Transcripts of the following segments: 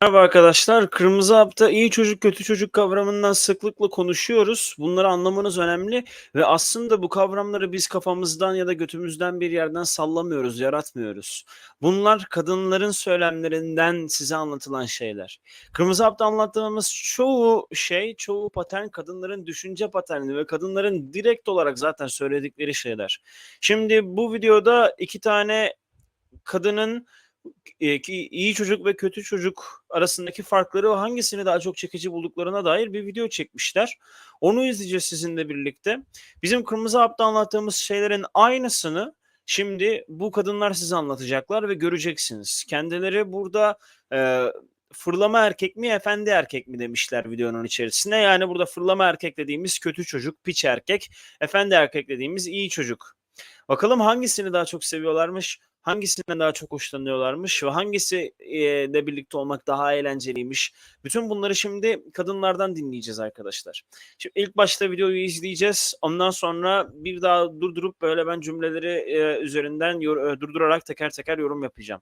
Merhaba arkadaşlar. Kırmızı hapta iyi çocuk kötü çocuk kavramından sıklıkla konuşuyoruz. Bunları anlamanız önemli ve aslında bu kavramları biz kafamızdan ya da götümüzden bir yerden sallamıyoruz, yaratmıyoruz. Bunlar kadınların söylemlerinden size anlatılan şeyler. Kırmızı hapta anlattığımız çoğu şey, çoğu patern kadınların düşünce paterni ve kadınların direkt olarak zaten söyledikleri şeyler. Şimdi bu videoda iki tane kadının iyi çocuk ve kötü çocuk arasındaki farkları ve hangisini daha çok çekici bulduklarına dair bir video çekmişler. Onu izleyeceğiz sizinle birlikte. Bizim Kırmızı Hap'ta anlattığımız şeylerin aynısını şimdi bu kadınlar size anlatacaklar ve göreceksiniz. Kendileri burada e, fırlama erkek mi efendi erkek mi demişler videonun içerisinde. Yani burada fırlama erkek dediğimiz kötü çocuk, piç erkek, efendi erkek dediğimiz iyi çocuk. Bakalım hangisini daha çok seviyorlarmış, hangisinden daha çok hoşlanıyorlarmış ve hangisi de birlikte olmak daha eğlenceliymiş. Bütün bunları şimdi kadınlardan dinleyeceğiz arkadaşlar. Şimdi ilk başta videoyu izleyeceğiz. Ondan sonra bir daha durdurup böyle ben cümleleri eee, üzerinden yor- e, durdurarak teker teker yorum yapacağım.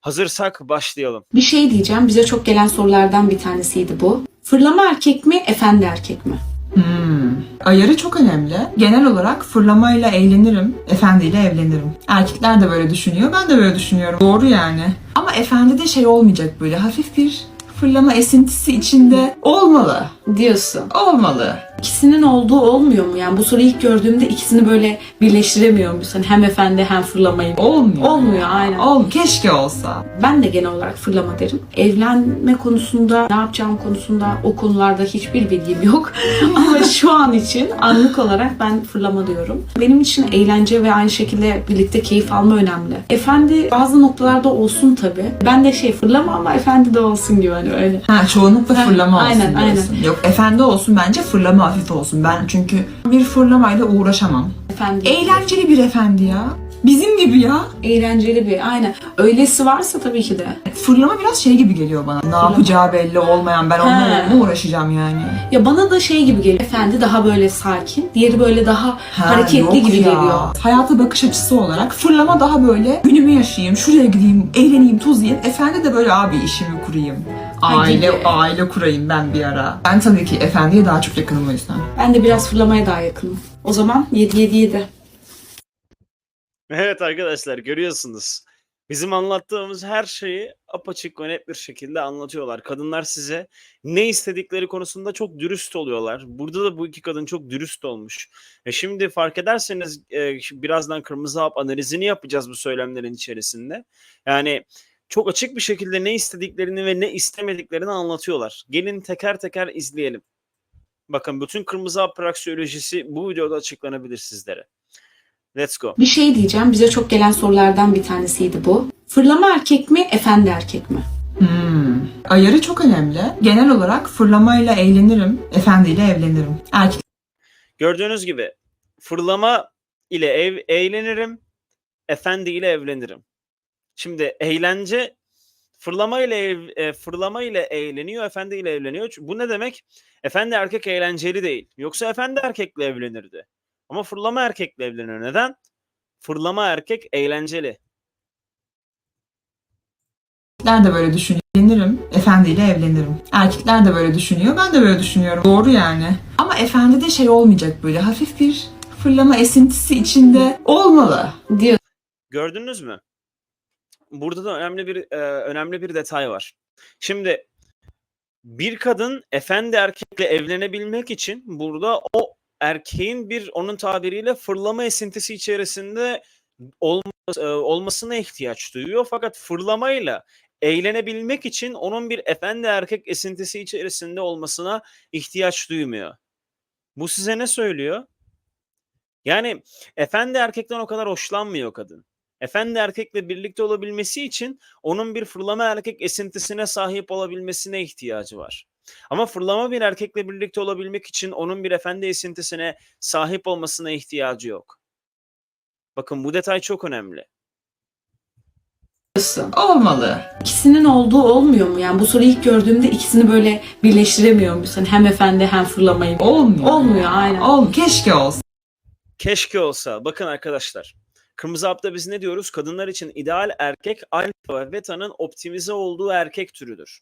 Hazırsak başlayalım. Bir şey diyeceğim. Bize çok gelen sorulardan bir tanesiydi bu. Fırlama erkek mi, efendi erkek mi? Hmm. Ayarı çok önemli. Genel olarak fırlamayla eğlenirim, efendiyle evlenirim. Erkekler de böyle düşünüyor, ben de böyle düşünüyorum. Doğru yani. Ama efendi de şey olmayacak böyle hafif bir fırlama esintisi içinde olmalı. Diyorsun. Olmalı. İkisinin olduğu olmuyor mu? Yani bu soruyu ilk gördüğümde ikisini böyle birleştiremiyor musun? Hem efendi hem fırlamayı. Olmuyor. Olmuyor aynen. Ol, keşke olsa. Ben de genel olarak fırlama derim. Evlenme konusunda, ne yapacağım konusunda o konularda hiçbir bilgim yok. Ama şu an için anlık olarak ben fırlama diyorum. Benim için eğlence ve aynı şekilde birlikte keyif alma önemli. Efendi bazı noktalarda olsun tabii. Ben de şey fırlama ama efendi de olsun gibi hani öyle. Ha, çoğunlukla fırlama olsun aynen, aynen. diyorsun. Yok efendi olsun bence fırlama hafif olsun. Ben çünkü bir fırlamayla uğraşamam. Efendi. Eğlenceli bir efendi ya. Bizim gibi ya. Eğlenceli bir aynen. Öylesi varsa tabii ki de. Fırlama biraz şey gibi geliyor bana. Ne yapacağı belli olmayan. Ben onunla ne uğraşacağım yani. Ya bana da şey gibi geliyor. Efendi daha böyle sakin. Diğeri böyle daha Ha, hareketli gibi ya. geliyor. Hayata bakış açısı olarak fırlama daha böyle günümü yaşayayım, şuraya gideyim, eğleneyim, tozayım. Efendi de böyle abi işimi kurayım. Aile aile kurayım ben bir ara. Ben tabii ki efendiye daha çok yakınım o yüzden. Ben de biraz fırlamaya daha yakınım. O zaman 7 7 7. Evet arkadaşlar görüyorsunuz. Bizim anlattığımız her şeyi apaçık ve net bir şekilde anlatıyorlar. Kadınlar size ne istedikleri konusunda çok dürüst oluyorlar. Burada da bu iki kadın çok dürüst olmuş. E şimdi fark ederseniz e, birazdan kırmızı hap analizini yapacağız bu söylemlerin içerisinde. Yani çok açık bir şekilde ne istediklerini ve ne istemediklerini anlatıyorlar. Gelin teker teker izleyelim. Bakın bütün kırmızı hap praksiyolojisi bu videoda açıklanabilir sizlere. Let's go. Bir şey diyeceğim. Bize çok gelen sorulardan bir tanesiydi bu. Fırlama erkek mi, efendi erkek mi? Hmm. Ayarı çok önemli. Genel olarak fırlamayla eğlenirim, efendiyle evlenirim. Erkek Gördüğünüz gibi fırlama ile ev, eğlenirim, efendi ile evlenirim. Şimdi eğlence fırlama ile ev, e, fırlama ile eğleniyor, efendi ile evleniyor. Bu ne demek? Efendi erkek eğlenceli değil. Yoksa efendi erkekle evlenirdi. Ama fırlama erkekle evlenir. Neden? Fırlama erkek eğlenceli. de böyle düşünüyor. Evlenirim, efendiyle evlenirim. Erkekler de böyle düşünüyor, ben de böyle düşünüyorum. Doğru yani. Ama efendi de şey olmayacak böyle hafif bir fırlama esintisi içinde olmalı. Diyor. Gördünüz mü? Burada da önemli bir e, önemli bir detay var. Şimdi bir kadın efendi erkekle evlenebilmek için burada o erkeğin bir onun tabiriyle fırlama esintisi içerisinde e, olmasına ihtiyaç duyuyor. Fakat fırlamayla eğlenebilmek için onun bir efendi erkek esintisi içerisinde olmasına ihtiyaç duymuyor. Bu size ne söylüyor? Yani efendi erkekten o kadar hoşlanmıyor kadın. Efendi erkekle birlikte olabilmesi için onun bir fırlama erkek esintisine sahip olabilmesine ihtiyacı var. Ama fırlama bir erkekle birlikte olabilmek için onun bir efendi esintisine sahip olmasına ihtiyacı yok. Bakın bu detay çok önemli. Olmalı. İkisinin olduğu olmuyor mu? Yani bu soruyu ilk gördüğümde ikisini böyle birleştiremiyor musun? Hem efendi hem fırlamayı. Olmuyor. Olmuyor aynen. Ol, keşke olsa. Keşke olsa. Bakın arkadaşlar. Kırmızı hapta biz ne diyoruz? Kadınlar için ideal erkek alfa ve beta'nın optimize olduğu erkek türüdür.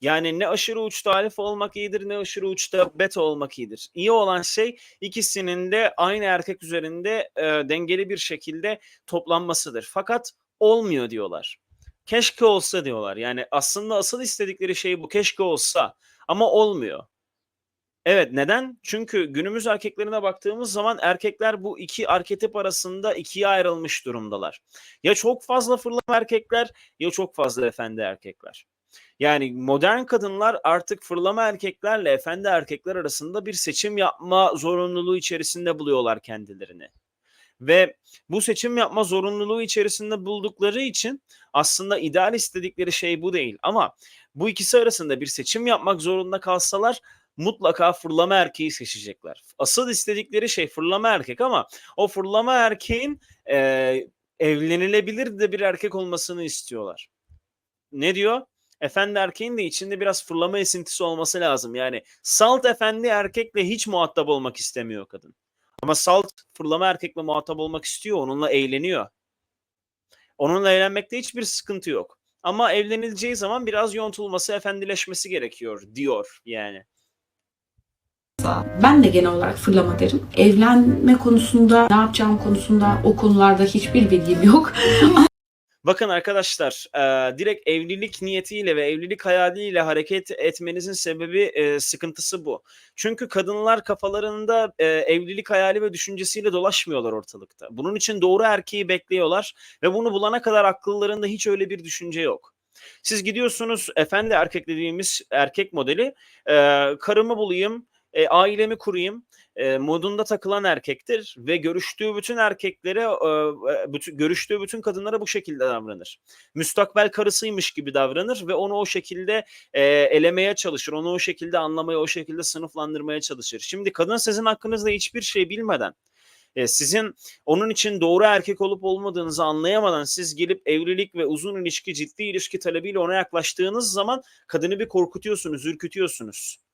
Yani ne aşırı uçta alfa olmak iyidir ne aşırı uçta beta olmak iyidir. İyi olan şey ikisinin de aynı erkek üzerinde e, dengeli bir şekilde toplanmasıdır. Fakat olmuyor diyorlar. Keşke olsa diyorlar. Yani aslında asıl istedikleri şey bu. Keşke olsa ama olmuyor. Evet neden? Çünkü günümüz erkeklerine baktığımız zaman erkekler bu iki arketip arasında ikiye ayrılmış durumdalar. Ya çok fazla fırlama erkekler ya çok fazla efendi erkekler. Yani modern kadınlar artık fırlama erkeklerle efendi erkekler arasında bir seçim yapma zorunluluğu içerisinde buluyorlar kendilerini. Ve bu seçim yapma zorunluluğu içerisinde buldukları için aslında ideal istedikleri şey bu değil. Ama bu ikisi arasında bir seçim yapmak zorunda kalsalar mutlaka fırlama erkeği seçecekler. Asıl istedikleri şey fırlama erkek ama o fırlama erkeğin e, evlenilebilir de bir erkek olmasını istiyorlar. Ne diyor? Efendi erkeğin de içinde biraz fırlama esintisi olması lazım. Yani salt efendi erkekle hiç muhatap olmak istemiyor kadın. Ama salt fırlama erkekle muhatap olmak istiyor. Onunla eğleniyor. Onunla eğlenmekte hiçbir sıkıntı yok. Ama evlenileceği zaman biraz yontulması, efendileşmesi gerekiyor diyor yani. Ben de genel olarak fırlama derim. Evlenme konusunda, ne yapacağım konusunda o konularda hiçbir bilgim yok. Bakın arkadaşlar, e, direkt evlilik niyetiyle ve evlilik hayaliyle hareket etmenizin sebebi e, sıkıntısı bu. Çünkü kadınlar kafalarında e, evlilik hayali ve düşüncesiyle dolaşmıyorlar ortalıkta. Bunun için doğru erkeği bekliyorlar ve bunu bulana kadar akıllarında hiç öyle bir düşünce yok. Siz gidiyorsunuz efendi erkek dediğimiz erkek modeli, e, karımı bulayım, e, ailemi kurayım e, modunda takılan erkektir ve görüştüğü bütün erkeklere, e, bütün, görüştüğü bütün kadınlara bu şekilde davranır. Müstakbel karısıymış gibi davranır ve onu o şekilde e, elemeye çalışır, onu o şekilde anlamaya, o şekilde sınıflandırmaya çalışır. Şimdi kadın sizin hakkınızda hiçbir şey bilmeden, e, sizin onun için doğru erkek olup olmadığınızı anlayamadan siz gelip evlilik ve uzun ilişki, ciddi ilişki talebiyle ona yaklaştığınız zaman kadını bir korkutuyorsunuz, ürkütüyorsunuz.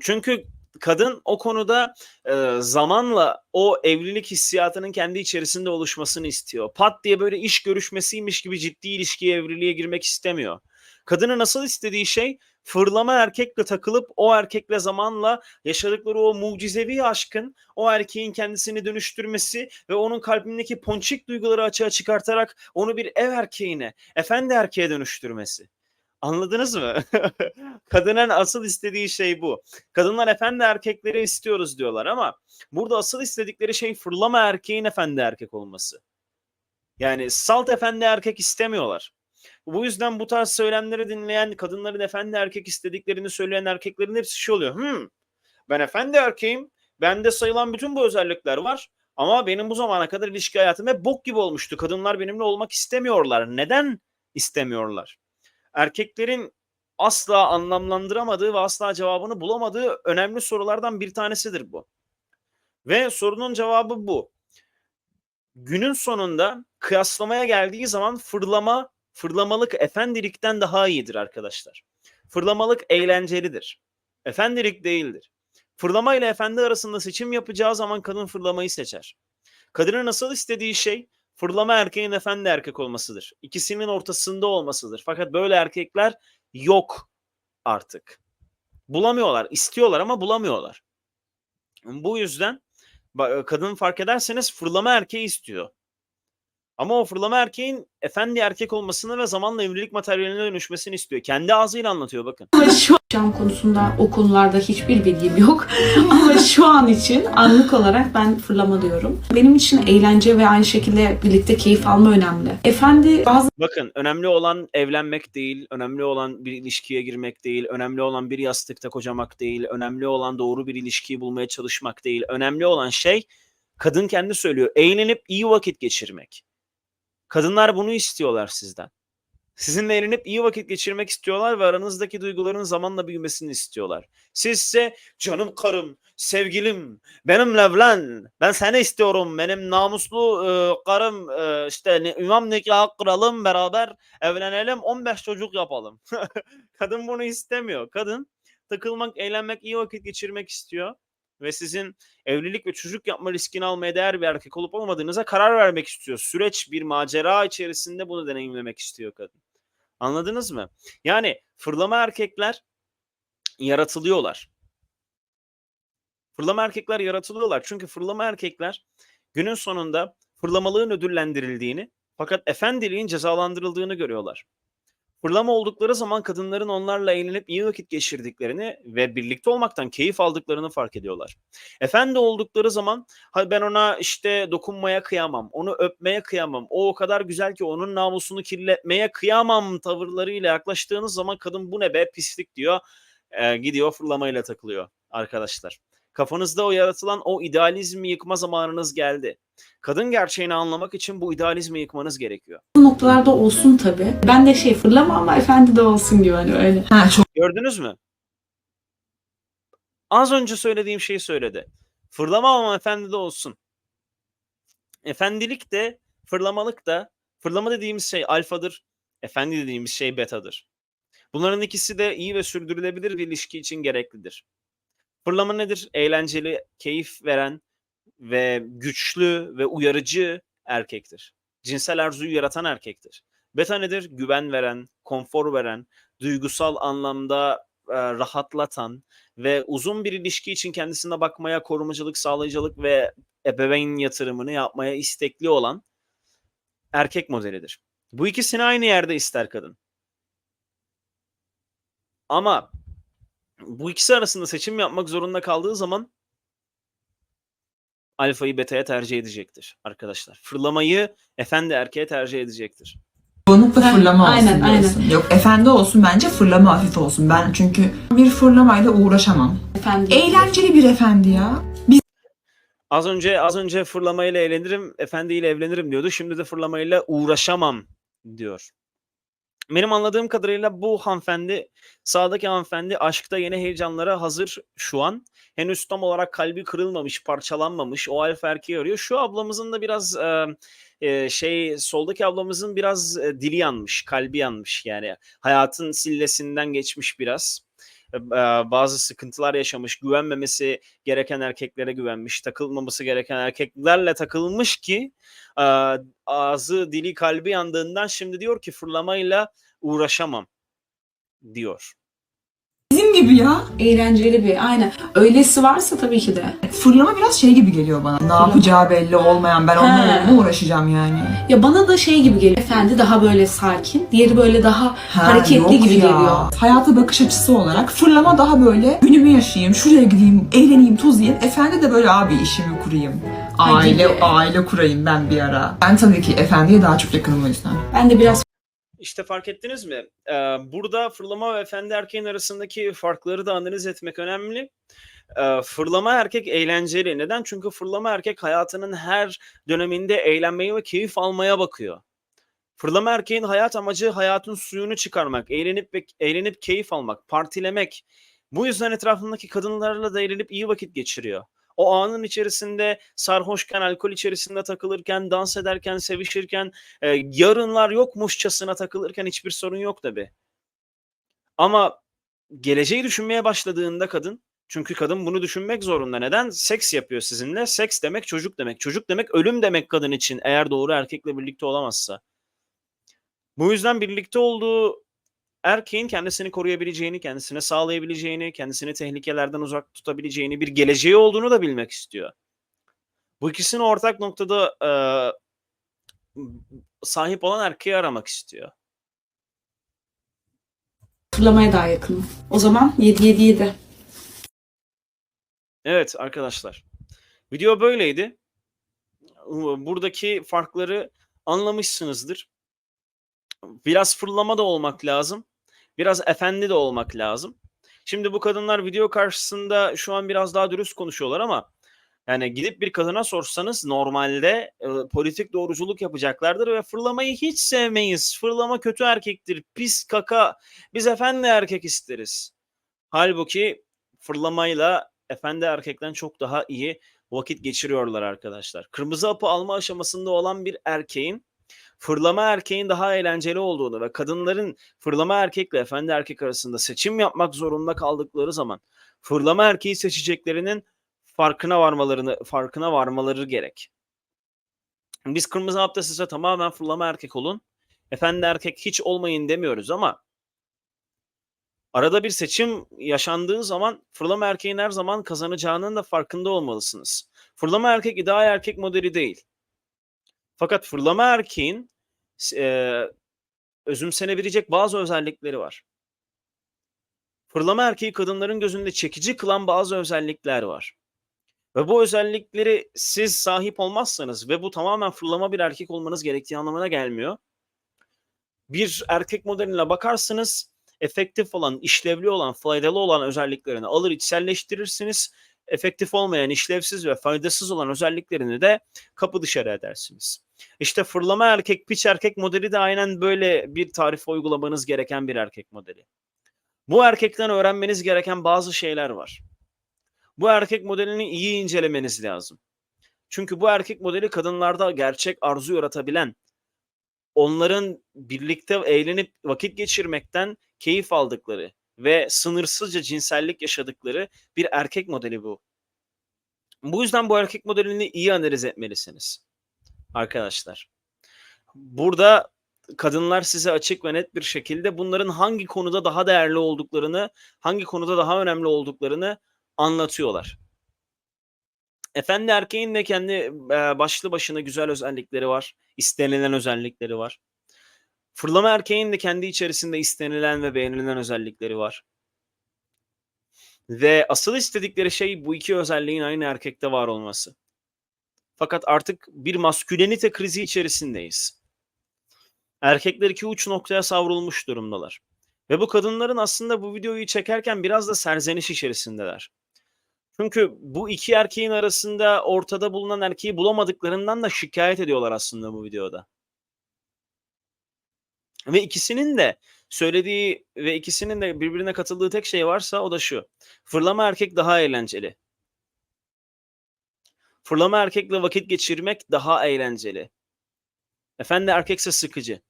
Çünkü kadın o konuda e, zamanla o evlilik hissiyatının kendi içerisinde oluşmasını istiyor. Pat diye böyle iş görüşmesiymiş gibi ciddi ilişkiye, evliliğe girmek istemiyor. Kadının nasıl istediği şey fırlama erkekle takılıp o erkekle zamanla yaşadıkları o mucizevi aşkın o erkeğin kendisini dönüştürmesi ve onun kalbindeki ponçik duyguları açığa çıkartarak onu bir ev erkeğine, efendi erkeğe dönüştürmesi. Anladınız mı? Kadının asıl istediği şey bu. Kadınlar efendi erkekleri istiyoruz diyorlar ama burada asıl istedikleri şey fırlama erkeğin efendi erkek olması. Yani salt efendi erkek istemiyorlar. Bu yüzden bu tarz söylemleri dinleyen kadınların efendi erkek istediklerini söyleyen erkeklerin hepsi şey oluyor. Hmm, ben efendi erkeğim. Bende sayılan bütün bu özellikler var. Ama benim bu zamana kadar ilişki hayatım hep bok gibi olmuştu. Kadınlar benimle olmak istemiyorlar. Neden istemiyorlar? Erkeklerin asla anlamlandıramadığı ve asla cevabını bulamadığı önemli sorulardan bir tanesidir bu. Ve sorunun cevabı bu. Günün sonunda kıyaslamaya geldiği zaman fırlama, fırlamalık efendilikten daha iyidir arkadaşlar. Fırlamalık eğlencelidir. Efendilik değildir. Fırlama ile efendi arasında seçim yapacağı zaman kadın fırlamayı seçer. Kadının nasıl istediği şey fırlama erkeğin efendi erkek olmasıdır. İkisinin ortasında olmasıdır. Fakat böyle erkekler yok artık. Bulamıyorlar. istiyorlar ama bulamıyorlar. Bu yüzden kadın fark ederseniz fırlama erkeği istiyor. Ama o fırlama erkeğin efendi erkek olmasını ve zamanla evlilik materyaline dönüşmesini istiyor. Kendi ağzıyla anlatıyor bakın. Şu an konusunda o konularda hiçbir bilgim yok. Ama şu an için anlık olarak ben fırlama diyorum. Benim için eğlence ve aynı şekilde birlikte keyif alma önemli. Efendi bazı Bakın önemli olan evlenmek değil, önemli olan bir ilişkiye girmek değil, önemli olan bir yastıkta kocamak değil, önemli olan doğru bir ilişkiyi bulmaya çalışmak değil. Önemli olan şey kadın kendi söylüyor. Eğlenip iyi vakit geçirmek. Kadınlar bunu istiyorlar sizden. Sizinle eğlenip iyi vakit geçirmek istiyorlar ve aranızdaki duyguların zamanla büyümesini istiyorlar. Siz ise canım karım, sevgilim, benimle evlen, ben seni istiyorum, benim namuslu e, karım, e, işte ne, imam nikahı kıralım beraber evlenelim, 15 çocuk yapalım. Kadın bunu istemiyor. Kadın takılmak, eğlenmek, iyi vakit geçirmek istiyor. Ve sizin evlilik ve çocuk yapma riskini almaya değer bir erkek olup olmadığınıza karar vermek istiyor. Süreç bir macera içerisinde bunu deneyimlemek istiyor kadın. Anladınız mı? Yani fırlama erkekler yaratılıyorlar. Fırlama erkekler yaratılıyorlar. Çünkü fırlama erkekler günün sonunda fırlamalığın ödüllendirildiğini fakat efendiliğin cezalandırıldığını görüyorlar. Fırlama oldukları zaman kadınların onlarla eğlenip iyi vakit geçirdiklerini ve birlikte olmaktan keyif aldıklarını fark ediyorlar. Efendi oldukları zaman "Hay ben ona işte dokunmaya kıyamam, onu öpmeye kıyamam, o o kadar güzel ki onun namusunu kirletmeye kıyamam tavırlarıyla yaklaştığınız zaman kadın bu ne be pislik diyor. Ee, gidiyor fırlamayla takılıyor arkadaşlar. Kafanızda o yaratılan o idealizmi yıkma zamanınız geldi. Kadın gerçeğini anlamak için bu idealizmi yıkmanız gerekiyor. Bu noktalarda olsun tabii. Ben de şey fırlama ama efendi de olsun gibi hani öyle. Ha çok Gördünüz mü? Az önce söylediğim şeyi söyledi. Fırlama ama efendi de olsun. Efendilik de, fırlamalık da, fırlama dediğimiz şey alfadır, efendi dediğimiz şey betadır. Bunların ikisi de iyi ve sürdürülebilir bir ilişki için gereklidir. Fırlama nedir? Eğlenceli, keyif veren ve güçlü ve uyarıcı erkektir. Cinsel arzuyu yaratan erkektir. Beta nedir? Güven veren, konfor veren, duygusal anlamda e, rahatlatan ve uzun bir ilişki için kendisine bakmaya, korumacılık, sağlayıcılık ve ebeveyn yatırımını yapmaya istekli olan erkek modelidir. Bu ikisini aynı yerde ister kadın. Ama bu ikisi arasında seçim yapmak zorunda kaldığı zaman alfayı beta'ya tercih edecektir arkadaşlar. Fırlamayı efendi erkeğe tercih edecektir. çoğunlukla fırlama olsun aynen, diyorsun. Yok efendi olsun bence fırlama hafif olsun. Ben çünkü bir fırlamayla uğraşamam. Efendi. Eğlenceli bir efendi ya. Az önce az önce fırlamayla eğlenirim, efendiyle evlenirim diyordu. Şimdi de fırlamayla uğraşamam diyor. Benim anladığım kadarıyla bu hanımefendi, sağdaki hanımefendi aşkta yeni heyecanlara hazır şu an. Henüz tam olarak kalbi kırılmamış, parçalanmamış. O alfa erkeği arıyor. Şu ablamızın da biraz e, şey, soldaki ablamızın biraz dili yanmış, kalbi yanmış. Yani hayatın sillesinden geçmiş biraz. Bazı sıkıntılar yaşamış, güvenmemesi gereken erkeklere güvenmiş, takılmaması gereken erkeklerle takılmış ki ağzı, dili, kalbi yandığından şimdi diyor ki fırlamayla uğraşamam diyor. Bizim gibi ya. Eğlenceli bir aynen. Öylesi varsa tabii ki de. Fırlama biraz şey gibi geliyor bana. Ne yapacağı belli olmayan. Ben onunla mı uğraşacağım yani? Ya bana da şey gibi geliyor. Efendi daha böyle sakin. Diğeri böyle daha Ha, hareketli gibi ya. geliyor. Hayata bakış açısı olarak fırlama daha böyle günümü yaşayayım, şuraya gideyim, eğleneyim, tozayım. Efendi de böyle abi işimi kurayım. Aile aile kurayım ben bir ara. Ben tabii ki efendiye daha çok yakınım o yüzden. Ben de biraz İşte fark ettiniz mi? Ee, burada fırlama ve efendi erkeğin arasındaki farkları da analiz etmek önemli. Ee, fırlama erkek eğlenceli. Neden? Çünkü fırlama erkek hayatının her döneminde eğlenmeye ve keyif almaya bakıyor. Fırlama erkeğin hayat amacı hayatın suyunu çıkarmak, eğlenip eğlenip keyif almak, partilemek. Bu yüzden etrafındaki kadınlarla da eğlenip iyi vakit geçiriyor. O anın içerisinde sarhoşken, alkol içerisinde takılırken, dans ederken, sevişirken, e, yarınlar yokmuşçasına takılırken hiçbir sorun yok tabi. Ama geleceği düşünmeye başladığında kadın, çünkü kadın bunu düşünmek zorunda. Neden? Seks yapıyor sizinle. Seks demek çocuk demek. Çocuk demek ölüm demek kadın için eğer doğru erkekle birlikte olamazsa. Bu yüzden birlikte olduğu erkeğin kendisini koruyabileceğini, kendisine sağlayabileceğini, kendisini tehlikelerden uzak tutabileceğini, bir geleceği olduğunu da bilmek istiyor. Bu ikisini ortak noktada e, sahip olan erkeği aramak istiyor. fırlamaya daha yakınım. O zaman 7 7 7. Evet arkadaşlar. Video böyleydi. Buradaki farkları anlamışsınızdır. Biraz fırlama da olmak lazım. Biraz efendi de olmak lazım. Şimdi bu kadınlar video karşısında şu an biraz daha dürüst konuşuyorlar ama yani gidip bir kadına sorsanız normalde e, politik doğruculuk yapacaklardır ve fırlamayı hiç sevmeyiz. Fırlama kötü erkektir, pis kaka. Biz efendi erkek isteriz. Halbuki fırlamayla efendi erkekten çok daha iyi vakit geçiriyorlar arkadaşlar. Kırmızı hapı alma aşamasında olan bir erkeğin fırlama erkeğin daha eğlenceli olduğunu ve kadınların fırlama erkekle efendi erkek arasında seçim yapmak zorunda kaldıkları zaman fırlama erkeği seçeceklerinin farkına varmalarını farkına varmaları gerek. Biz kırmızı hapta size tamamen fırlama erkek olun. Efendi erkek hiç olmayın demiyoruz ama arada bir seçim yaşandığı zaman fırlama erkeğin her zaman kazanacağının da farkında olmalısınız. Fırlama erkek ideal erkek modeli değil. Fakat fırlama erkeğin e, özümsenebilecek bazı özellikleri var. Fırlama erkeği kadınların gözünde çekici kılan bazı özellikler var. Ve bu özellikleri siz sahip olmazsanız ve bu tamamen fırlama bir erkek olmanız gerektiği anlamına gelmiyor. Bir erkek modeline bakarsınız, efektif olan, işlevli olan, faydalı olan özelliklerini alır içselleştirirsiniz. Efektif olmayan, işlevsiz ve faydasız olan özelliklerini de kapı dışarı edersiniz. İşte fırlama erkek, piç erkek modeli de aynen böyle bir tarife uygulamanız gereken bir erkek modeli. Bu erkekten öğrenmeniz gereken bazı şeyler var. Bu erkek modelini iyi incelemeniz lazım. Çünkü bu erkek modeli kadınlarda gerçek arzu yaratabilen, onların birlikte eğlenip vakit geçirmekten keyif aldıkları ve sınırsızca cinsellik yaşadıkları bir erkek modeli bu. Bu yüzden bu erkek modelini iyi analiz etmelisiniz arkadaşlar. Burada kadınlar size açık ve net bir şekilde bunların hangi konuda daha değerli olduklarını, hangi konuda daha önemli olduklarını anlatıyorlar. Efendi erkeğin de kendi başlı başına güzel özellikleri var. istenilen özellikleri var. Fırlama erkeğin de kendi içerisinde istenilen ve beğenilen özellikleri var. Ve asıl istedikleri şey bu iki özelliğin aynı erkekte var olması. Fakat artık bir maskülenite krizi içerisindeyiz. Erkekler iki uç noktaya savrulmuş durumdalar. Ve bu kadınların aslında bu videoyu çekerken biraz da serzeniş içerisindeler. Çünkü bu iki erkeğin arasında ortada bulunan erkeği bulamadıklarından da şikayet ediyorlar aslında bu videoda. Ve ikisinin de söylediği ve ikisinin de birbirine katıldığı tek şey varsa o da şu. Fırlama erkek daha eğlenceli. Fırlama erkekle vakit geçirmek daha eğlenceli. Efendi erkekse sıkıcı.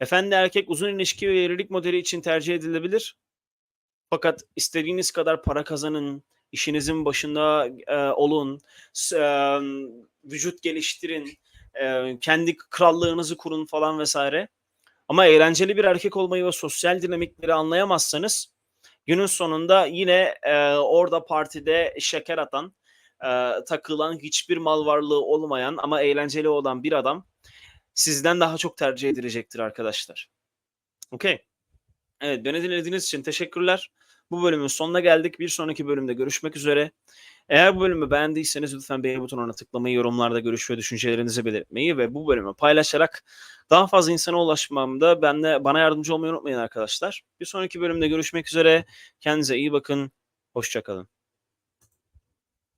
Efendi erkek uzun ilişki ve evlilik modeli için tercih edilebilir. Fakat istediğiniz kadar para kazanın, işinizin başında e, olun, e, vücut geliştirin, e, kendi krallığınızı kurun falan vesaire. Ama eğlenceli bir erkek olmayı ve sosyal dinamikleri anlayamazsanız günün sonunda yine e, orada partide şeker atan, e, takılan, hiçbir mal varlığı olmayan ama eğlenceli olan bir adam sizden daha çok tercih edilecektir arkadaşlar. Okey. Evet beni dinlediğiniz için teşekkürler. Bu bölümün sonuna geldik. Bir sonraki bölümde görüşmek üzere. Eğer bu bölümü beğendiyseniz lütfen beğeni butonuna tıklamayı, yorumlarda görüş ve düşüncelerinizi belirtmeyi ve bu bölümü paylaşarak daha fazla insana ulaşmamda benle, bana yardımcı olmayı unutmayın arkadaşlar. Bir sonraki bölümde görüşmek üzere. Kendinize iyi bakın. Hoşçakalın.